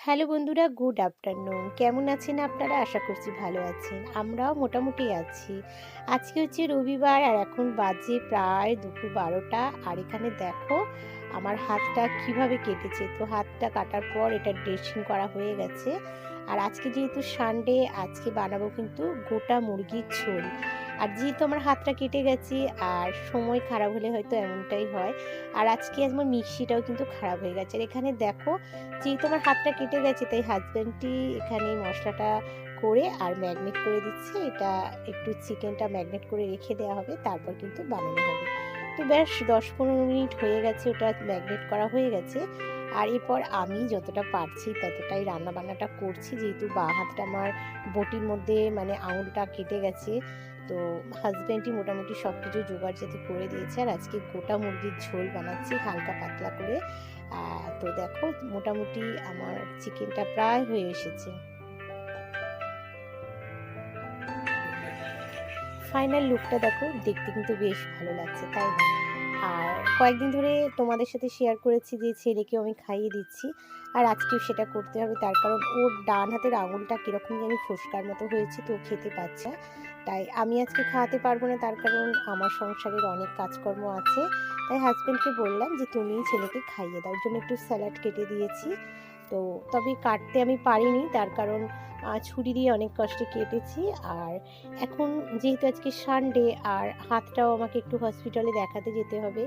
Hello বন্ধুরা, good afternoon. কেমন আছেন আপনারা? আশা করছি ভালো আছেন। আমরাও মোটামুটি আছি। আজকে হচ্ছে রবিবার আর এখন বাজে প্রায় দুপুর বারোটা। আর এখানে দেখো, আমার হাতটা কীভাবে কেটেছে। তো হাতটা কাটার পর এটা ড্রেসিং করা হয়ে গেছে। আর আজকে যেহেতু সানডে আজকে বানাবো কিন্তু গোটা মুরগির ঝোল। আর যেহেতু আমার হাতটা কেটে গেছে, আর সময় খারাপ হলে হয়তো এমনটাই হয়। আর আজকে আমার মিক্সিটাও কিন্তু খারাপ হয়ে গেছে। আর এখানে দেখো, যেহেতু আমার হাতটা কেটে গেছে, তাই হাজব্যান্ডটি এখানে মশলাটা করে আর ম্যাগনেট করে দিচ্ছে। এটা একটু চিকেনটা ম্যাগনেট করে রেখে দেওয়া হবে, তারপর কিন্তু বানানো হবে। তো বেশ দশ পনেরো মিনিট হয়ে গেছে, ওটা ম্যাগনেট করা হয়ে গেছে। আর এরপর আমি যতটা পারছি, ততটাই রান্না বান্নাটা করছি। যেহেতু বা হাতটা আমার বটির মধ্যে মানে আঙুলটা কেটে গেছে তো হাজব্যান্ডই মোটামুটি সব কিছু জোগাড় যাতে করে দিয়েছে। আর আজকে গোটা মুরগির ঝোল বানাচ্ছি হালকা পাতলা করে। তো দেখো মোটামুটি আমার চিকেনটা প্রায় হয়ে এসেছে। ফাইনাল লুকটা দেখো, দেখতে কিন্তু বেশ ভালো লাগছে, তাই না? আর কয়েকদিন ধরে তোমাদের সাথে শেয়ার করেছি যে ছেলেকেও আমি খাইয়ে দিচ্ছি। আর আজকেও সেটা করতে হবে, তার কারণ ওর ডান হাতের আঙুলটা কীরকম জানি ফোসকার মতো হয়েছে, তো খেতে পাচ্ছে। তাই আমি আজকে খাওয়াতে পারব না, তার কারণ আমার সংসারের অনেক কাজকর্ম আছে। তাই হাজব্যান্ডকে বললাম যে, তুমি ছেলেকে খাইয়ে দাও। জন্য একটু স্যালাড কেটে দিয়েছি। তো তবে কাটতে আমি পারিনি, তার কারণ ছুরি দিয়ে অনেক কষ্টে কেটেছি। আর এখন যেহেতু আজকে সানডে আর হাতটাও আমাকে একটু হসপিটালে দেখাতে যেতে হবে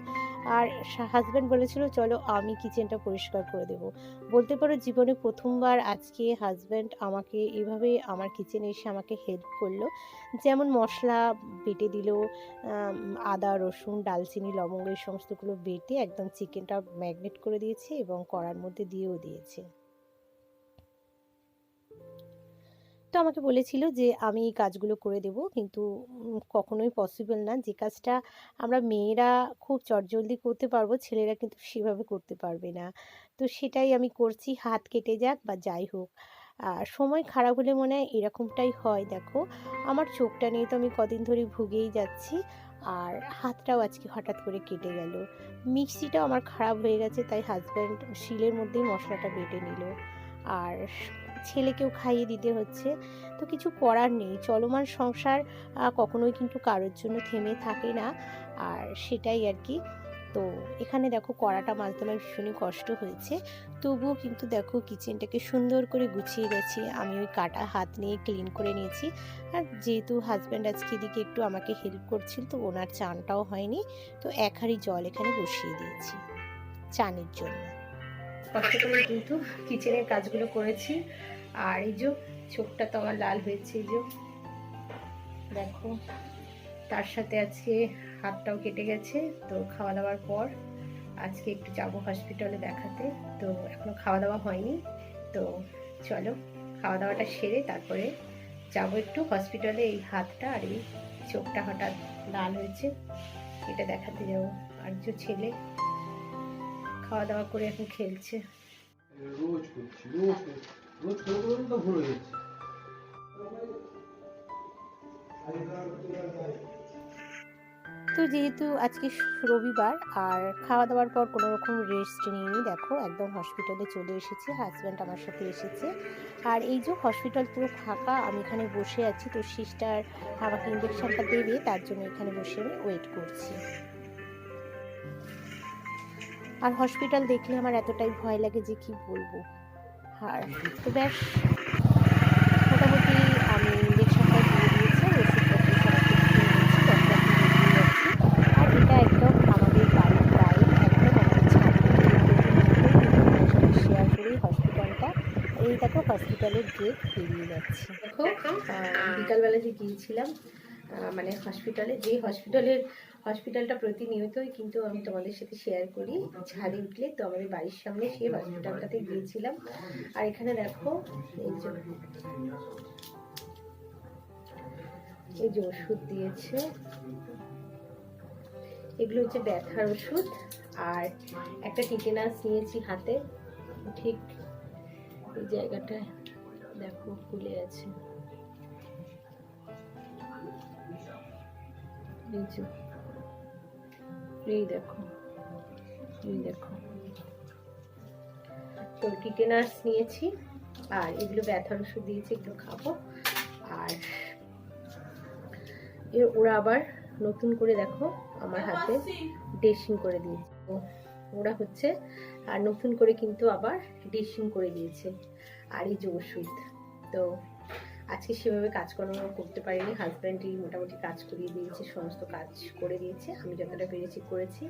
আর হাজব্যান্ড বলেছিল, চলো আমি কিচেনটা পরিষ্কার করে দেব। বলতে পারো জীবনে প্রথমবার আজকে হাজব্যান্ড আমাকে এভাবে আমার কিচেনে এসে আমাকে হেল্প করল। যেমন মশলা বেটে দিল আদা, রসুন, ডালচিনি, লবঙ্গ, এই সমস্তগুলো বেটে একদম চিকেনটা ম্যাগনেট করে দিয়েছে এবং কড়ার মধ্যে দিয়েও দিয়েছে। তো আমাকে বলেছিল যে, আমি এই কাজগুলো করে দেব। কিন্তু কখনোই পসিবল না। যে কাজটা আমরা মেয়েরা খুব চটজলদি করতে পারব, ছেলেরা কিন্তু সেভাবে করতে পারবে না। তো সেটাই আমি করছি, হাত কেটে যাক বা যাই হোক। আর সময় খারাপ হলে মনে হয় এরকমটাই হয়, দেখো। আমার চোখটা নিয়ে তো আমি কদিন ধরে ভুগেই যাচ্ছি, আর হাতটাও আজকে হঠাৎ করে কেটে গেল। মিক্সিটাও আমার খারাপ হয়ে গেছে, তাই হাজব্যান্ড শিলের মধ্যেই মশলাটা বেটে নিল। আর ছেলেকেও খাইয়ে দিতে হচ্ছে। তো কিছু করার নেই। চলমান সংসার কখনোই কিন্তু কারোর জন্য থেমে থাকে না। আর সেটাই আর কি। তো এখানে দেখো কড়াটা মাঝতে আমার ভীষণই কষ্ট হয়েছে। তবুও কিন্তু দেখো কিচেনটাকে সুন্দর করে গুছিয়ে গেছি। আমি ওই কাটা হাত নিয়ে ক্লিন করে নিয়েছি। আর যেহেতু হাজব্যান্ড আজকে এদিকে একটু আমাকে হেল্প করছিল, তো ওনার চানটাও হয়নি। তো এক হাঁড়ি জল এখানে বসিয়ে দিয়েছি চানের জন্য। কষ্ট করে কিন্তু কিচেনের কাজগুলো করেছি। আর এই যে চোখটা তো আমার লাল হয়েছে, এই যে। দেখো, তার সাথে আজকে হাতটাও কেটে গেছে, তো খাওয়া দাওয়ার পর আজকে একটু যাব হসপিটালে দেখাতে। তো এখনও খাওয়া দাওয়া হয়নি, তো চলো খাওয়া দাওয়াটা সেরে তারপরে যাব একটু হসপিটালে এই হাতটা আর এই চোখটা হঠাৎ লাল হয়েছে, এটা দেখাতে যাব। আর যে ছেলে খাওয়া দাওয়া করে এখন খেলছে। রোজ করছি রোজ করছি। তো যেহেতু আজকে রবিবার, আর খাওয়া দাওয়ার পর কোনো রকম রেস্ট নিইনি, দেখো একদম হসপিটালে চলে এসেছি হাজব্যান্ড আমার সাথে এসেছে। আর এই যে হসপিটাল পুরো ফাঁকা, আমি এখানে বসে আছি, তো সিস্টার আমাকে ইঞ্জেকশনটা দেবে, তার জন্য এখানে বসে আমি ওয়েট করছি। আর হসপিটাল দেখলে আমার এতটাই ভয় লাগে যে কি বলব? আর তো ব্যাস মোটামুটি আমি ইঞ্জেকশনটা দিয়ে দিয়েছি যাচ্ছি আর এটা একদম আমাদের বাড়ির প্রায় একদম আমাদের শেয়ার করেই হসপিটালটা এই দেখো হসপিটালের গেট পেরিয়ে যাচ্ছি। দেখো বিকালবেলা যে গিয়েছিলাম মানে হসপিটালে যে হসপিটালের হসপিটালটা প্রতিনিয়তই কিন্তু আমি তোমাদের সাথে শেয়ার করি। ঝাড়ি উঠলে তো আমাদের বাড়ির সামনে সেই হসপিটালটাতে গিয়েছিলাম। আর এখানে দেখো, এই যে এই যে ওষুধ দিয়েছে। এগুলো হচ্ছে ব্যথার ওষুধ। আর একটা টিটেনাস নিয়েছি হাতে। ঠিক এই জায়গাটায় দেখো, ফুলে আছে। এই দেখো এই দেখো। টেনার্স নিয়েছি, আর এগুলো ব্যথার ওষুধ দিয়েছি, এগুলো খাব। আর এর ওরা আবার নতুন করে দেখো, আমার হাতে ড্রেসিং করে দিয়েছে। তো ওরা হচ্ছে, আর নতুন করে কিন্তু আবার ড্রেসিং করে দিয়েছে। আর এই যে ওষুধ, তো আজকে সেভাবে কাজকর্ম করতে পারিনি। হাজব্যান্ডই মোটামুটি কাজ করিয়ে দিয়েছে, সমস্ত কাজ করে দিয়েছে। আমি যতটা পেরেছি করেছি।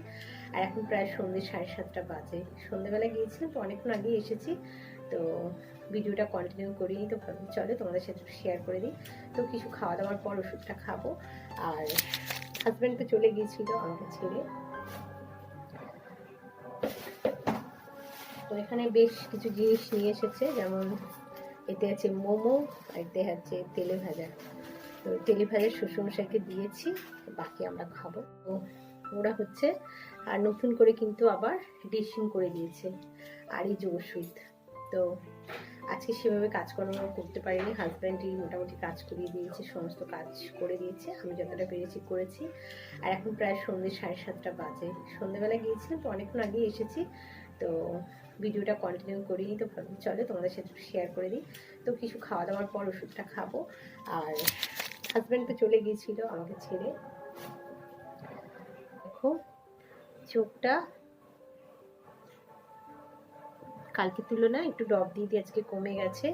আর এখন প্রায় সন্ধ্যে সাড়ে সাতটা বাজে। সন্ধ্যেবেলা গিয়েছিলাম তো অনেকক্ষণ আগেই এসেছি। তো ভিডিওটা কন্টিনিউ করিনি তো চলে তোমাদের সাথে শেয়ার করে দিই। তো কিছু খাওয়া দাওয়ার পর ওষুধটা খাব। আর হাজব্যান্ড তো চলে গিয়েছিল, আমাকে ছেড়ে। তো এখানে বেশ কিছু জিনিস নিয়ে এসেছে। যেমন এতে আছে মোমো আর এতে আছে তেলে ভাজা। তো তেলে ভাজা শ্বশুরমশাইকে দিয়েছি, বাকি আমরা খাব। তো ওরা হচ্ছে, আর নতুন করে কিন্তু আবার ড্রেসিং করে দিয়েছে আর এই যে ওষুধ তো আজকে সেভাবে কাজকর্ম করতে পারিনি হাজব্যান্ডই মোটামুটি কাজ করিয়ে দিয়েছে, সমস্ত কাজ করে দিয়েছে, আমি যতটা পেরেছি করেছি। আর এখন প্রায় সন্ধ্যে সাড়ে সাতটা বাজে। সন্ধ্যেবেলা গিয়েছিলাম তো অনেকক্ষণ আগেই এসেছি, তো ভিডিওটা কন্টিনিউ করিনি তো ভাবছি চলে তোমাদের সাথে শেয়ার করে দিই। তো কিছু খাওয়া দাওয়ার পর ওষুধটা খাব। আর হাজব্যান্ড তো চলে গিয়েছিল আমাকে ছেড়ে। দেখো, চোখটা কালকে তুলনায় একটু ডব দিয়ে দিয়ে আজকে কমে গেছে।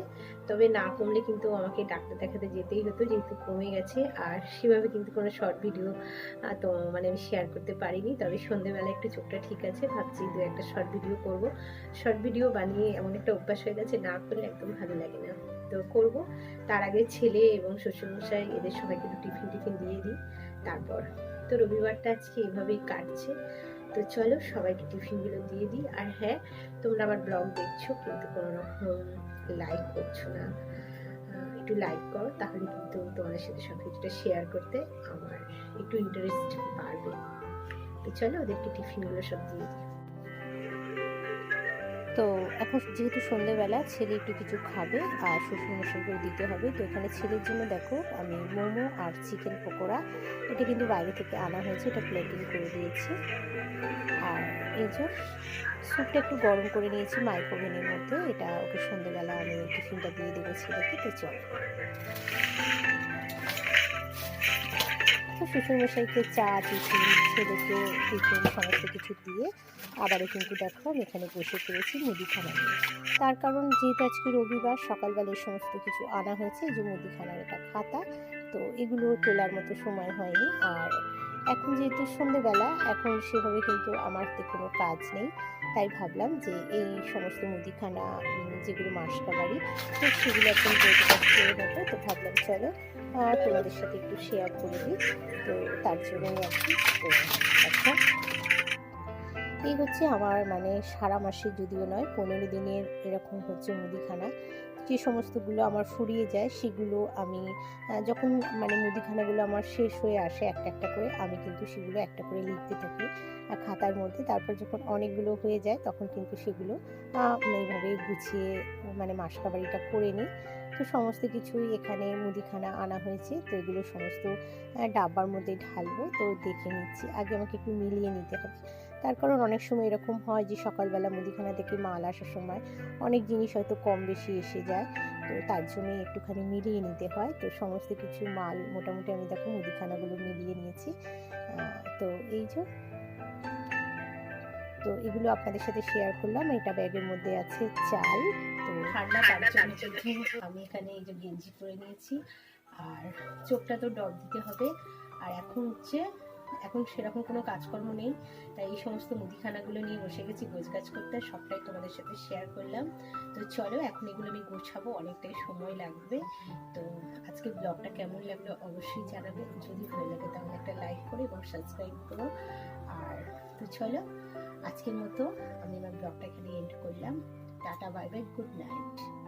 তবে না কমলে কিন্তু আমাকে ডাক্তার দেখাতে যেতেই হতো, যেহেতু কমে গেছে। আর সেভাবে কিন্তু কোনো শর্ট ভিডিও তো মানে আমি শেয়ার করতে পারিনি। তবে সন্ধেবেলা একটু চোখটা ঠিক আছে, ভাবছি দু একটা শর্ট ভিডিও করব। শর্ট ভিডিও বানিয়ে এমন একটা অভ্যাস হয়ে গেছে, না করলে একদম ভালো লাগে না। তো করব। তার আগে ছেলে এবং শ্বশুরমশাই এদের সবাইকে একটু টিফিন টিফিন দিয়ে দিই। তারপর তো রবিবারটা আজকে এভাবেই কাটছে। তো চলো সবাইকে টিফিনগুলো দিয়ে দিই। আর হ্যাঁ তোমরা আমার ব্লগ দেখছ, কিন্তু কোনো রকম লাইক করছ না একটু লাইক করো, তাহলে কিন্তু তোমাদের সাথে সব কিছুটা শেয়ার করতে আমার একটু ইন্টারেস্ট বাড়বে। তো চলো, ওদেরকে টিফিনগুলো সব দিয়ে দিই। তো এখন যেহেতু সন্ধ্যেবেলা ছেলে একটু কিছু খাবে আর শ্বশুরমশাইকেও দিতে হবে। তো এখানে ছেলের জন্য দেখো, আমি মোমো আর চিকেন পকোড়া, এটা কিন্তু বাইরে থেকে আনা হয়েছে, এটা প্লেটিং করে দিয়েছি। আর এই যে স্যুপটা একটু গরম করে নিয়েছি মাইক্রোভেনের মধ্যে, এটা ওকে সন্ধ্যেবেলা আমি টিফিনটা দিয়ে দেবো ছেলেকে, তো চল। তো শ্বশুরমশাইকে চা, টিফিন, ছেলেকে টিফিন, সমস্ত কিছু দিয়ে আবারও কিন্তু দেখো আমি এখানে বসে পড়েছি মুদিখানা নিয়ে তার কারণ যেহেতু আজকে রবিবার সকালবেলা এই সমস্ত কিছু আনা হয়েছে যে মুদিখানার এটা খাতা, তো এগুলো তোলার মতো সময় হয়নি। আর এখন যেহেতু সন্ধেবেলা, এখন সেভাবে কিন্তু আমার হাতে কোনো কাজ নেই। তাই ভাবলাম যে এই সমস্ত মুদিখানা যেগুলো মাসকাবাড়ি তো সেগুলো এখন বলতে তো ভাবলাম চলো তোমাদের সাথে একটু শেয়ার করে দিই। তো তার জন্যই আর কি আচ্ছা এই হচ্ছে আমার মানে সারা মাসে যদিও নয়, পনেরো দিনের এরকম হচ্ছে মুদিখানা। যে সমস্তগুলো আমার ফুরিয়ে যায়, সেগুলো আমি যখন মানে মুদিখানাগুলো আমার শেষ হয়ে আসে একটা একটা করে, আমি কিন্তু সেগুলো একটা করে লিখতে থাকি খাতার মধ্যে। তারপর যখন অনেকগুলো হয়ে যায়, তখন কিন্তু সেগুলো এইভাবে গুছিয়ে মানে মাসকাবাড়িটা করে নিই। তো সমস্ত কিছুই এখানে মুদিখানা আনা হয়েছে। তো এগুলো সমস্ত ডাব্বার মধ্যে ঢালবো। তো দেখে নিচ্ছি। আগে আমাকে একটু মিলিয়ে নিতে হবে। তার কারণ অনেক সময় এরকম হয় যে সকালবেলা মুদিখানা থেকে মাল আসার সময় অনেক জিনিস হয়তো কম বেশি এসে যায়। তো তার জন্যই একটুখানি মিলিয়ে নিতে হয়। তো সমস্ত কিছু মাল মোটামুটি আমি দেখো মুদিখানাগুলো মিলিয়ে নিয়েছি। তো এই যে তো এগুলো আপনাদের সাথে শেয়ার করলাম। এটা ব্যাগের মধ্যে আছে চাল। তো ঠান্ডা জন্য আমি এখানে এই যে গেঞ্জি পরে নিয়েছি। আর চোখটা তো ডব দিতে হবে। আর এখন হচ্ছে এখন সেরকম কোনো কাজকর্ম নেই। তাই এই সমস্ত মুদিখানাগুলো নিয়ে বসে গেছি, গোছগাছ করতে। সবটাই তোমাদের সাথে শেয়ার করলাম। তো চলো, এখন এগুলো আমি গোছাবো, অনেকটাই সময় লাগবে। তো আজকে ব্লগটা কেমন লাগল অবশ্যই জানাবে। যদি ভালো লাগে তাহলে একটা লাইক করো এবং সাবস্ক্রাইব করো। আর তো চলো, আজকের মতো আমি আমার ব্লগটা এখানে এন্ড করলাম। Tata bye bye good night